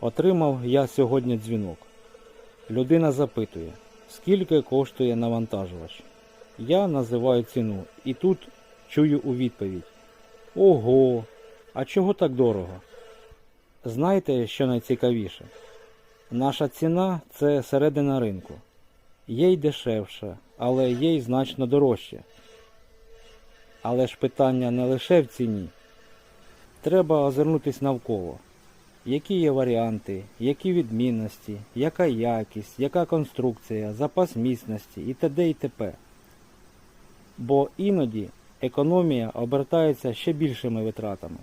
Отримав я сьогодні дзвінок. Людина запитує, скільки коштує навантажувач. Я називаю ціну і тут чую у відповідь: Ого, а чого так дорого? Знаєте, що найцікавіше? Наша ціна це середина ринку. Є й дешевше, але є й значно дорожче. Але ж питання не лише в ціні. Треба озирнутись навколо. Які є варіанти, які відмінності, яка якість, яка конструкція, запас міцності і т.д. і т.п. Бо іноді економія обертається ще більшими витратами.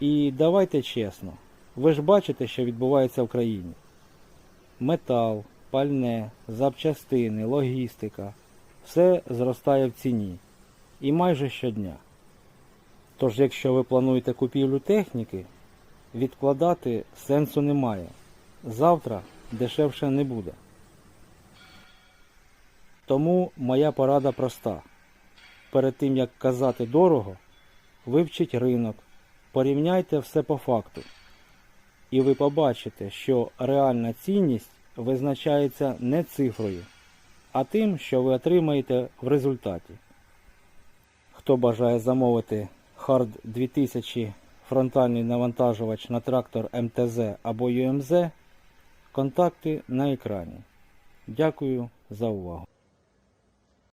І давайте чесно, ви ж бачите, що відбувається в країні. Метал, пальне, запчастини, логістика все зростає в ціні. І майже щодня. Тож, якщо ви плануєте купівлю техніки, відкладати сенсу немає. Завтра дешевше не буде. Тому моя порада проста. Перед тим як казати дорого, вивчіть ринок, порівняйте все по факту. І ви побачите, що реальна цінність визначається не цифрою, а тим, що ви отримаєте в результаті. Хто бажає замовити Hard 2000 фронтальний навантажувач на трактор МТЗ або ЮМЗ, контакти на екрані. Дякую за увагу.